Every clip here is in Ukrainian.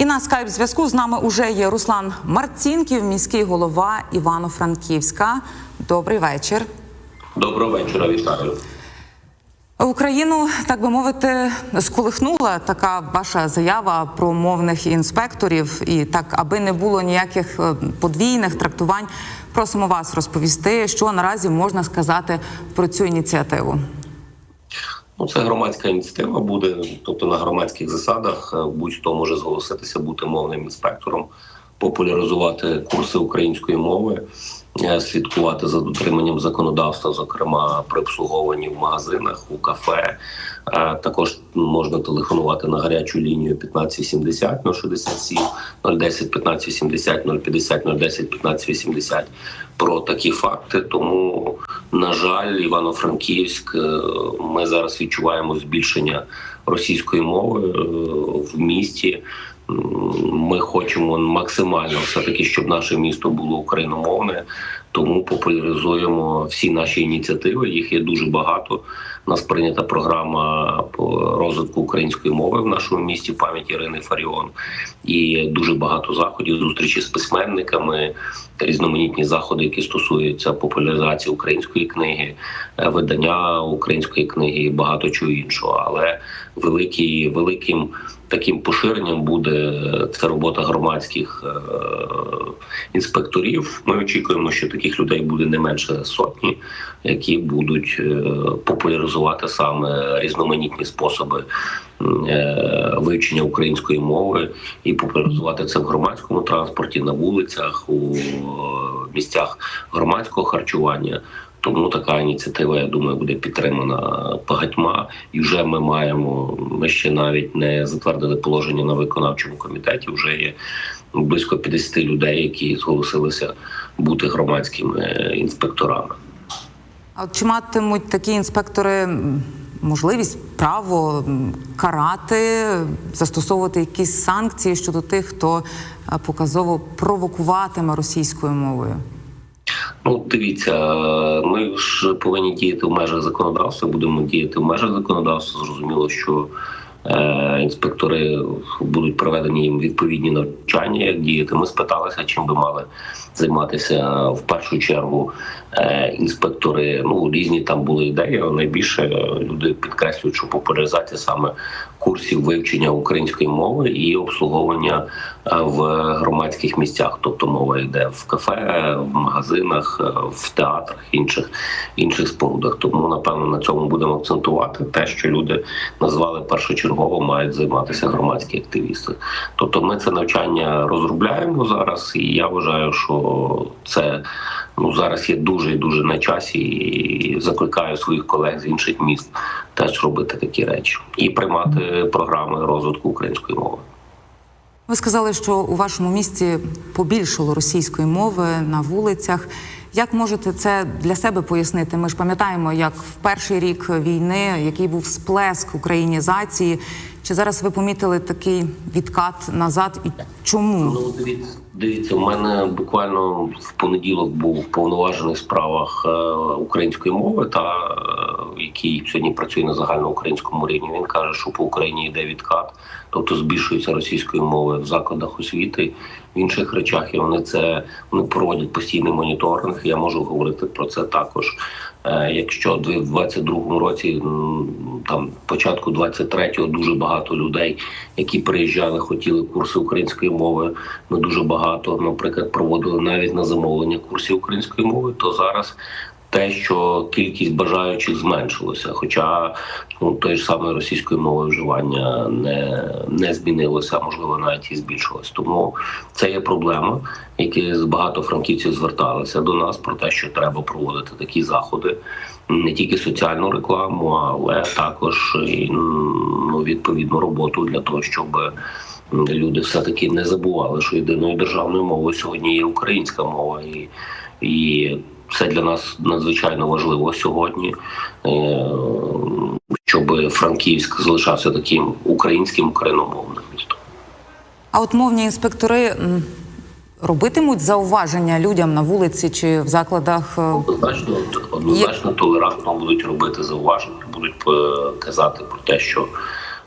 І на скайп зв'язку з нами уже є Руслан Марцінків, міський голова Івано-Франківська. Добрий вечір. Доброго вечора, вітаю. Україну, так би мовити, сколихнула така ваша заява про мовних інспекторів. І так, аби не було ніяких е, подвійних трактувань, просимо вас розповісти, що наразі можна сказати про цю ініціативу. Ну, це громадська ініціатива буде, тобто на громадських засадах е, будь-хто може зголоситися бути мовним інспектором, популяризувати курси української мови, слідкувати за дотриманням законодавства, зокрема при обслуговуванні в магазинах, у кафе. Е, Також можна телефонувати на гарячу лінію 1570 067 010 1570 050 010 1580 про такі факти. Тому, на жаль, Івано-Франківськ, е, ми зараз відчуваємо збільшення російської мови е, в місті. Ми хочемо максимально все таки, щоб наше місто було україномовне. Тому популяризуємо всі наші ініціативи. Їх є дуже багато. У нас прийнята програма по розвитку української мови в нашому місті пам'ять Ірини Фаріон. І дуже багато заходів, зустрічі з письменниками, різноманітні заходи, які стосуються популяризації української книги, е, видання української книги і багато чого іншого. Але великий, великим таким поширенням буде це робота громадських е, інспекторів. Ми очікуємо, що таких людей буде не менше сотні, які будуть е, популяризувати саме різноманітні способи е, вивчення української мови і популяризувати це в громадському транспорті, на вулицях, у місцях громадського харчування. Тому така ініціатива, я думаю, буде підтримана багатьма. І вже ми маємо. Ми ще навіть не затвердили положення на виконавчому комітеті. Вже є близько 50 людей, які зголосилися бути громадськими інспекторами. А чи матимуть такі інспектори можливість право карати, застосовувати якісь санкції щодо тих, хто е, показово провокуватиме російською мовою? Ну, дивіться, ми ж повинні діяти в межах законодавства. Будемо діяти в межах законодавства. Зрозуміло, що е, інспектори будуть проведені їм відповідні навчання, як діяти. Ми спиталися, чим би мали займатися в першу чергу е, інспектори. Ну різні там були ідеї. але Найбільше люди підкреслюють, що популяризація саме курсів вивчення української мови і обслуговування в громадських місцях. Тобто мова йде в кафе, в магазинах, е, в театрах, інших інших спорудах. Тому напевно на цьому будемо акцентувати те, що люди назвали першочергово, мають займатися громадські активісти. Тобто, ми це навчання розробляємо зараз, і я вважаю, що це ну зараз є дуже і дуже на часі, і закликаю своїх колег з інших міст теж робити такі речі і приймати програми розвитку української мови. Ви сказали, що у вашому місті побільшало російської мови на вулицях. Як можете це для себе пояснити? Ми ж пам'ятаємо, як в перший рік війни, який був сплеск українізації. Чи зараз ви помітили такий відкат назад? І чому? Ну, дивіться, дивіться, у мене буквально в понеділок був повноважений в справах е, української мови, та е, який сьогодні працює на загальноукраїнському рівні. Він каже, що по Україні йде відкат, тобто збільшується російської мови в закладах освіти, в інших речах. І вони це вони проводять постійний моніторинг. Я можу говорити про це також. Е, Якщо в 22-му році там початку 23-го дуже багато людей, які приїжджали, хотіли курси української мови. Ми дуже багато, наприклад, проводили навіть на замовлення курсів української мови. То зараз те, що кількість бажаючих зменшилося, хоча ну той ж самої російської мови вживання не, не змінилося, а можливо навіть і збільшилось. Тому це є проблема, які з багато франківців зверталися до нас про те, що треба проводити такі заходи, не тільки соціальну рекламу, але також і ну, відповідну роботу для того, щоб люди все таки не забували, що єдиною державною мовою сьогодні є українська мова, і, і це для нас надзвичайно важливо сьогодні, е, щоб Франківськ залишався таким українським україномовним містом. А от мовні інспектори робитимуть зауваження людям на вулиці чи в закладах? е, Однозначно, однозначно толерантно будуть робити зауваження, будуть е, казати про те, що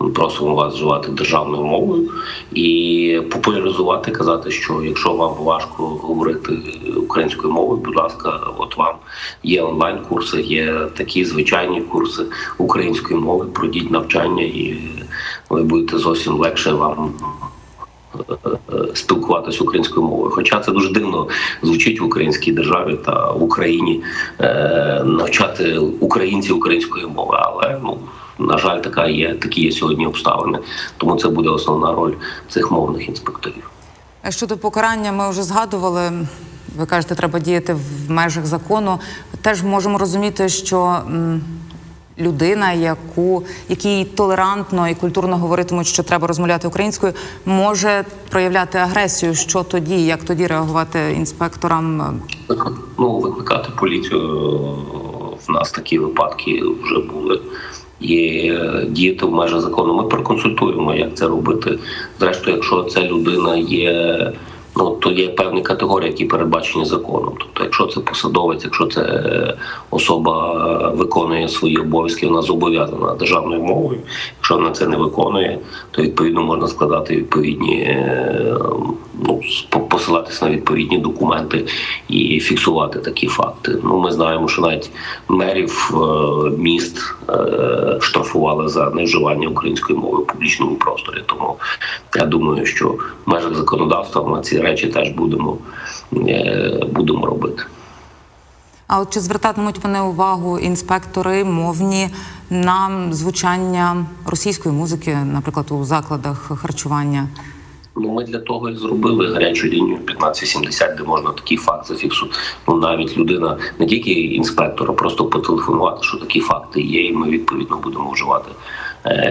Ми просимо вас вживати державною мовою і популяризувати, казати, що якщо вам важко говорити українською мовою, будь ласка, от вам є онлайн-курси, є такі звичайні курси української мови. Пройдіть навчання, і ви будете зовсім легше вам спілкуватися українською мовою. Хоча це дуже дивно звучить в українській державі та в Україні е, навчати українців української мови, але ну. На жаль, така є такі є сьогодні обставини, тому це буде основна роль цих мовних інспекторів. Щодо покарання, ми вже згадували. Ви кажете, треба діяти в межах закону. Теж можемо розуміти, що людина, яку якій толерантно і культурно говоритимуть, що треба розмовляти українською, може проявляти агресію. Що тоді, як тоді реагувати інспекторам? Ну, викликати поліцію. В нас такі випадки вже були. І діяти в межах закону. Ми проконсультуємо, як це робити. Зрештою, якщо ця людина є, ну то є певні категорії, які передбачені законом. Тобто, якщо це посадовець, якщо це особа виконує свої обов'язки, вона зобов'язана державною мовою. Якщо вона це не виконує, то відповідно можна складати відповідні е, ну посилатися на відповідні документи і фіксувати такі факти. Ну ми знаємо, що навіть мерів е, міст е, штрафували за невживання української мови в публічному просторі. Тому я думаю, що в межах законодавства ці речі теж будемо, будемо робити. А от чи звертатимуть вони увагу інспектори мовні на звучання російської музики, наприклад, у закладах харчування? Ну, ми для того і зробили гарячу лінію 1570, де можна такий факт зафіксувати. Ну навіть людина не тільки інспектора, просто потелефонувати, що такі факти є, і ми відповідно будемо вживати е,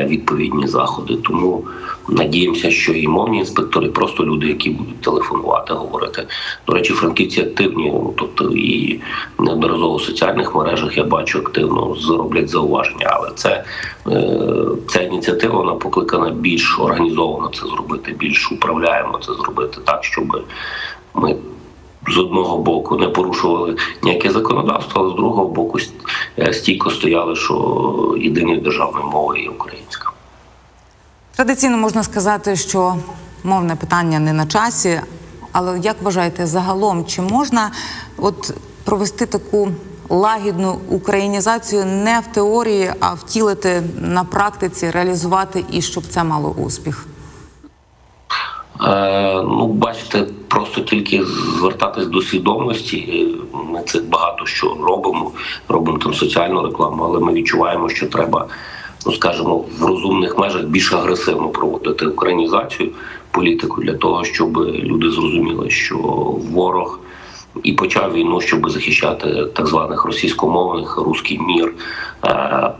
відповідні заходи. Тому надіємося, що і мовні інспектори, просто люди, які будуть телефонувати, говорити. До речі, франківці активні, тобто і неодноразово в соціальних мережах я бачу активно зроблять зауваження, але це е, ця ініціатива вона покликана більш організовано це зробити, більш управляємо це зробити так, щоб ми з одного боку не порушували ніяке законодавство, але з другого боку стійко стояли, що єдиною державною мовою є українська. Традиційно можна сказати, що мовне питання не на часі, але як вважаєте, загалом чи можна от провести таку лагідну українізацію не в теорії, а втілити на практиці, реалізувати і щоб це мало успіх? Е, ну, бачите, тільки звертатись до свідомості. Ми це багато що робимо. Робимо там соціальну рекламу, але ми відчуваємо, що треба, ну скажімо, в розумних межах більш агресивно проводити українізацію політику для того, щоб люди зрозуміли, що ворог. І почав війну, щоб захищати так званих російськомовних русський мір, е,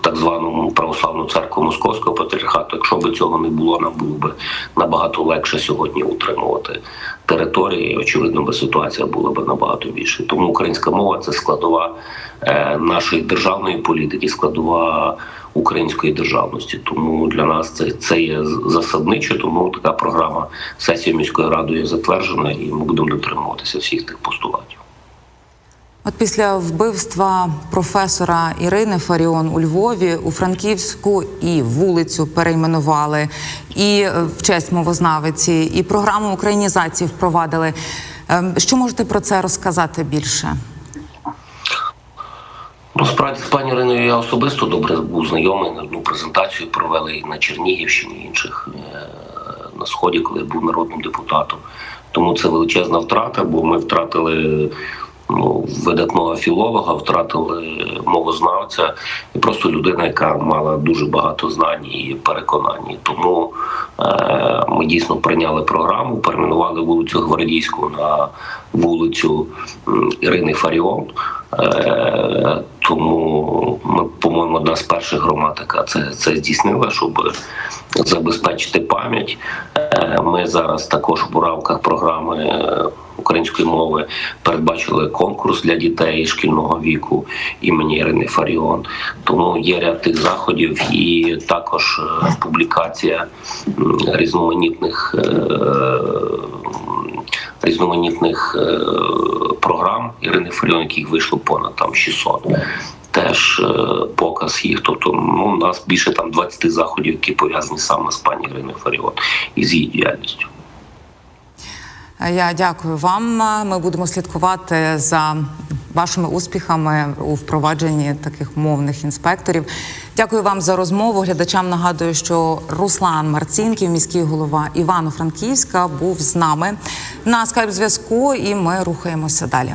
так званому православну церкву Московського патріархату. Якщо б цього не було, нам було б набагато легше сьогодні утримувати території. Очевидно, би ситуація була б набагато більше. Тому українська мова це складова е, нашої державної політики, складова української державності. Тому для нас це це є засадничо. Тому така програма сесії міської ради є затверджена, і ми будемо дотримуватися всіх тих постулатів. От після вбивства професора Ірини Фаріон у Львові у Франківську і вулицю перейменували, і в честь мовознавиці, і програму українізації впровадили. Що можете про це розказати більше? Ну, справді з пані Іриною я особисто добре був знайомий. Одну презентацію провели на Чернігівщині, інших на сході, коли я був народним депутатом. Тому це величезна втрата, бо ми втратили ну, видатного філолога, втратили мовознавця і просто людина, яка мала дуже багато знань і переконань. Тому е, ми дійсно прийняли програму, перейменували вулицю Гвардійську на вулицю Ірини Фаріон. Е, тому ми, по-моєму, одна з перших громад, яка це це здійснила, щоб забезпечити пам'ять. Е, ми зараз також у рамках програми української мови передбачили конкурс для дітей шкільного віку імені Ірини Фаріон. Тому є ряд тих заходів, і також публікація різноманітних різноманітних програм Ірини Фаріон, яких вийшло понад там 600. теж е, показ їх. Тобто, ну у нас більше там 20 заходів, які пов'язані саме з пані Іриною Фаріон і з її діяльністю. Я дякую вам. Ми будемо слідкувати за вашими успіхами у впровадженні таких мовних інспекторів. Дякую вам за розмову. Глядачам нагадую, що Руслан Марцінків, міський голова Івано-Франківська, був з нами на скайп зв'язку, і ми рухаємося далі.